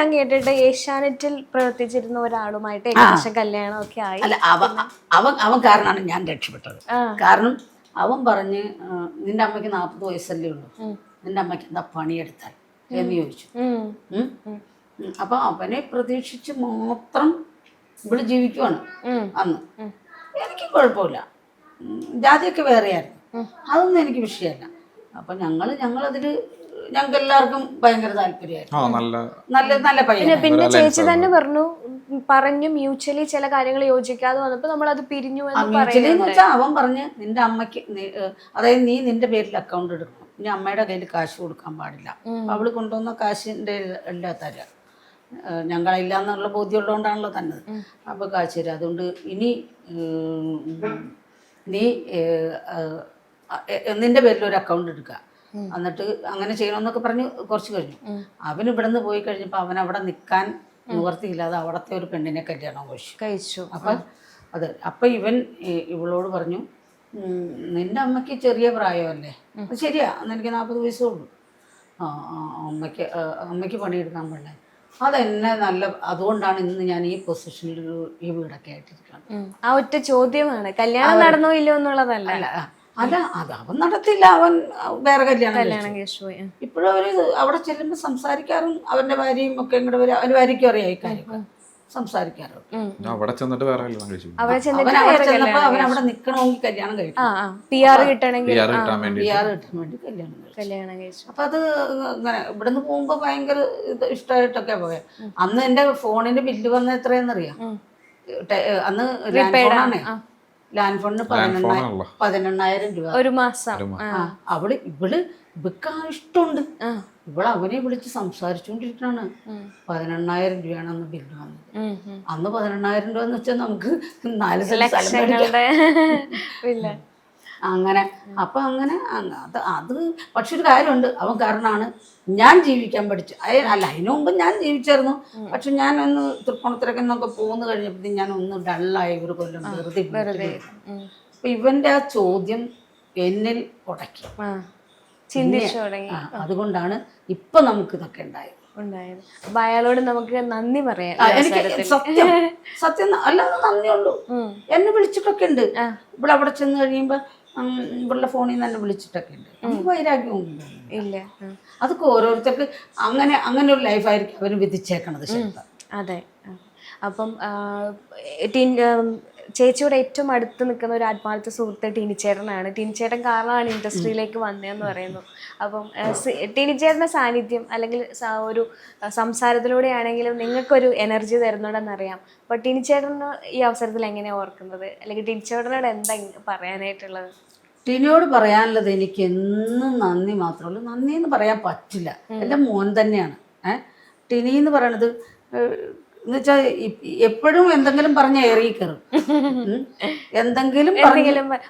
ഞാൻ കേട്ടിട്ട് ഏഷ്യാനെറ്റിൽ പ്രവർത്തിച്ചിരുന്ന ഒരാളുമായിട്ട് ഏകദേശം കല്യാണം ഒക്കെ ആയി. അല്ല അവ അവൻ അവൻ കാരണമാണ് ഞാൻ രക്ഷപ്പെട്ടത്. കാരണം അവൻ പറഞ്ഞ് നിന്റെ അമ്മയ്ക്ക് നാൽപ്പത് വയസ്സല്ലേ ഉള്ളൂ. നിന്റെ അമ്മയ്ക്ക് എന്താ പണിയെടുത്താൽ? എന്ന് ചോദിച്ചു. അപ്പൊ അവനെ പ്രതീക്ഷിച്ച് മാത്രം ഇവിടെ ജീവിക്കുവാണ്. അന്ന്. എനിക്ക് കുഴപ്പമില്ല. ജാതിയൊക്കെ വേറെയായിരുന്നു. അതൊന്നും എനിക്ക് വിഷയമല്ല. അപ്പൊ ഞങ്ങൾ ഞങ്ങളതിൽ ഞങ്ങൾക്ക് എല്ലാവർക്കും ഭയങ്കര താല്പര്യമായിരുന്നു. നല്ല നല്ല പയ്യൻ പിന്നെ ചേച്ചി തന്നെ പറഞ്ഞു പറഞ്ഞു മ്യൂച്വലി ചില കാര്യങ്ങൾ യോജിക്കാതെ വന്നപ്പോ നമ്മൾ അത് പിരിഞ്ഞു എന്ന് വെച്ചാൽ അവൻ പറഞ്ഞ് നിന്റെ അമ്മയ്ക്ക് അതായത് നീ നിന്റെ പേരിൽ അക്കൗണ്ട് എടുക്കണം. ഇനി അമ്മയുടെ കയ്യിൽ കാശ് കൊടുക്കാൻ പാടില്ല. അവൾ കൊണ്ടുവന്ന കാശിന്റെ എല്ലാ തരാം. ഞങ്ങളില്ല എന്നുള്ള ബോധ്യമുള്ളതുകൊണ്ടാണല്ലോ തന്നത്. അപ്പൊ കാശ് തരാം. അതുകൊണ്ട് ഇനി നീ നിന്റെ പേരിൽ ഒരു അക്കൗണ്ട് എടുക്കുക എന്നിട്ട് അങ്ങനെ ചെയ്യണമെന്നൊക്കെ പറഞ്ഞ് കുറച്ച് കഴിഞ്ഞു. അവൻ ഇവിടെ നിന്ന് പോയി കഴിഞ്ഞപ്പോൾ അവൻ അവിടെ നിൽക്കാൻ നിവർത്തിയില്ലാതെ അവിടുത്തെ ഒരു പെണ്ണിനെ കല്യാണം കഴിച്ചു. കഴിച്ചു. അപ്പം അത് അപ്പം ഇവൻ ഇവളോട് പറഞ്ഞു നിന്റെ അമ്മയ്ക്ക് ചെറിയ പ്രായമല്ലേ? അത് ശരിയാ എനിക്ക് നാൽപ്പത് വയസ്സേ ഉള്ളൂ. ആ അമ്മയ്ക്ക് അമ്മയ്ക്ക് പണിയെടുക്കാൻ പാടില്ല അതെന്നെ നല്ല അതുകൊണ്ടാണ് ഇന്ന് ഞാൻ ഈ പൊസിഷനിൽ ഈ വീടൊക്കെ ആയിട്ടിരിക്കുന്നത്. ആ ഒറ്റ ചോദ്യമാണ്. കല്യാണം നടന്നോ ഇല്ലയോ എന്നുള്ളതല്ല. അല്ല അത് അവൻ നടത്തില്ല. അവൻ വേറെ കല്യാണം ഇപ്പോഴും അവർ അവിടെ ചെല്ലുമ്പോൾ സംസാരിക്കാറും അവന്റെ ഭാര്യയും ഒക്കെ ഇങ്ങോട്ട് വരും അവന്റെ ഭാര്യയ്ക്കും അറിയാം ഈ കാര്യം സംസാരിക്കാറും. ഞാൻ അവിടെ ചെന്നിട്ട് വേറെ കല്യാണം കഴിച്ചു അവിടെ ചെന്നപ്പോ അവൻ അവിടെ നിക്കണമെങ്കിൽ കല്യാണം കഴിക്കും. പി ആർ കിട്ടണമെങ്കിൽ പി ആർ കിട്ടാൻ വേണ്ടി പി കിട്ടാൻ വേണ്ടി കല്യാണം കഴിച്ചു. കല്യാണം കഴിച്ചു. അപ്പൊ അത് ഇങ്ങനെ ഇവിടുന്ന് പോകുമ്പോ ഭയങ്കര ഇഷ്ടമായിട്ടൊക്കെ പോയെ. അന്ന് എന്റെ ഫോണിന്റെ ബില്ല് വന്ന എത്രയെന്നറിയാം? അന്ന് ലാൻഡ് ഫോണാണ് ലാൻഡ് ഫോണിന് പതിനെണ്ണായിരം രൂപ. ഒരു മാസം. അവൾ ഇവൾ ഇവക്ക് ആ. ഇഷ്ടമുണ്ട് ഇവൾ അവനെ വിളിച്ച് സംസാരിച്ചുകൊണ്ടിരിക്കണാണ് പതിനെണ്ണായിരം രൂപയാണ് അന്ന് ബില്ല് വന്നത്. അന്ന് പതിനെണ്ണായിരം രൂപ എന്ന് വെച്ചാൽ നമുക്ക് നാല് സെന്റ് അങ്ങനെ. അപ്പൊ അങ്ങനെ അത് അത് പക്ഷെ ഒരു കാര്യമുണ്ട്. അവൻ കാരണമാണ് ഞാൻ ജീവിക്കാൻ പഠിച്ചു. അല്ല അതിനു മുമ്പ് ഞാൻ ജീവിച്ചായിരുന്നു. പക്ഷെ ഞാൻ ഒന്ന് തൃപ്പണത്തിലൊക്കെ നിന്നൊക്കെ പോകുന്നു കഴിഞ്ഞപ്പോഴത്തേക്കും ഞാൻ ഒന്ന് ഡള്ളായി ഒരു കൊല്ലം വെറുതെ. അപ്പൊ ഇവന്റെ ആ ചോദ്യം എന്നിൽ ഉടക്കി. അതുകൊണ്ടാണ് ഇപ്പൊ നമുക്ക് ഇതൊക്കെ ഉണ്ടായത്. ഉണ്ടായത്. അപ്പൊ അയാളോട് നമുക്ക് നന്ദി പറയാം. സത്യം സത്യം അല്ലാതെ നന്ദിയുള്ളൂ എന്നെ വിളിച്ചിട്ടൊക്കെ ഉണ്ട്. ഇവിടെ അവിടെ ചെന്ന് കഴിയുമ്പോ ഇവളുടെ ഫോണിൽ നിന്ന് തന്നെ വിളിച്ചിട്ടൊക്കെ ഉണ്ട്. എനിക്ക് വൈരാഗ്യമൊന്നും ഇല്ല. അതൊക്കെ ഓരോരുത്തർക്ക് അങ്ങനെ അങ്ങനെ ഒരു ലൈഫായിരിക്കും അവർ വിധിച്ചേക്കണത് ശരിക്കും. അതെ. അപ്പം ചേച്ചിയോട് ഏറ്റവും അടുത്ത് നിൽക്കുന്ന ഒരു ആത്മാർത്ഥ സുഹൃത്ത് ടിനിച്ചേട്ടനാണ്. ടിനിച്ചേട്ടൻ കാരണമാണ് ഇൻഡസ്ട്രിയിലേക്ക് വന്നതെന്ന് പറയുന്നു. അപ്പം ടീനിച്ചേട്ടന്റെ സാന്നിധ്യം അല്ലെങ്കിൽ ഒരു സംസാരത്തിലൂടെ സംസാരത്തിലൂടെയാണെങ്കിലും നിങ്ങൾക്കൊരു എനർജി തരുന്നുണ്ടെന്നറിയാം. അപ്പോൾ ടീനിച്ചേട്ടന് ഈ അവസരത്തിൽ എങ്ങനെയാണ് ഓർക്കുന്നത്? അല്ലെങ്കിൽ ടിനിച്ചേട്ടനോട് എന്താ പറയാനായിട്ടുള്ളത്? ടിനിയോട് പറയാനുള്ളത് എനിക്ക് എന്നും നന്ദി മാത്രമല്ല നന്ദി എന്ന് പറയാൻ പറ്റില്ല. എന്റെ മോൻ തന്നെയാണ്. ഏഹ് ടിനി എന്ന് പറയണത് എന്ന് വെച്ചാൽ എപ്പോഴും എന്തെങ്കിലും പറഞ്ഞ ഏറി കയറും എന്തെങ്കിലും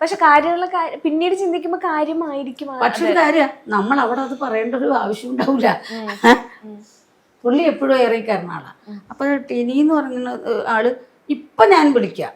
പക്ഷെ കാര്യമുള്ള പിന്നീട് ചിന്തിക്കുമ്പോൾ കാര്യമായിരിക്കും പക്ഷെ ഒരു കാര്യം നമ്മൾ അവിടെ അത് പറയേണ്ട ഒരു ആവശ്യം ഉണ്ടാവില്ല പുള്ളി എപ്പോഴും ഏറിയിക്കാരുന്ന ആളാണ് അപ്പൊ ടിനി എന്ന് പറഞ്ഞ ആൾ ഇപ്പൊ ഞാൻ വിളിക്കാം.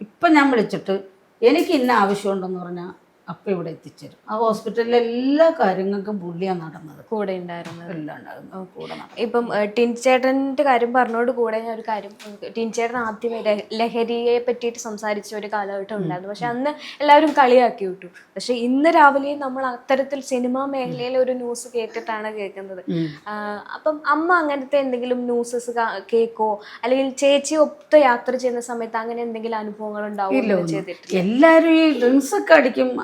ഇപ്പൊ ഞാൻ വിളിച്ചിട്ട് എനിക്ക് ഇന്ന ആവശ്യമുണ്ടെന്ന് പറഞ്ഞാൽ അപ്പം ഇവിടെ എത്തിച്ചേരും. ആ ഹോസ്പിറ്റലിലെ എല്ലാ കാര്യങ്ങൾക്കും പുള്ളിയാണ് നടന്നത്. കൂടെ ഉണ്ടായിരുന്നത്. എല്ലാം ഉണ്ടായിരുന്നു. കൂടെ നടന്നത്. ഇപ്പം ടിൻചേട്ടന്റെ കാര്യം പറഞ്ഞോട് കൂടെ ഞാൻ ഒരു കാര്യം ടിൻചേട്ടൻ ആദ്യമേ ലഹരിയെ പറ്റിയിട്ട് സംസാരിച്ച ഒരു കാലഘട്ടം ഉണ്ടായിരുന്നു. പക്ഷെ അന്ന് എല്ലാവരും കളിയാക്കി വിട്ടു. പക്ഷെ ഇന്ന് രാവിലെ നമ്മൾ അത്തരത്തിൽ സിനിമാ മേഖലയിലെ ഒരു ന്യൂസ് കേട്ടിട്ടാണ് കേൾക്കുന്നത്. ആഹ്, അപ്പം അമ്മ അങ്ങനത്തെ എന്തെങ്കിലും ന്യൂസസ് കേൾക്കോ? അല്ലെങ്കിൽ ചേച്ചി ഒത്ത് യാത്ര ചെയ്യുന്ന സമയത്ത് അങ്ങനെ എന്തെങ്കിലും അനുഭവങ്ങൾ ഉണ്ടാവും ചെയ്തിട്ടില്ല? എല്ലാവരും ഈ ഡ്രിങ്ക്സ് ഒക്കെ അടിക്കും.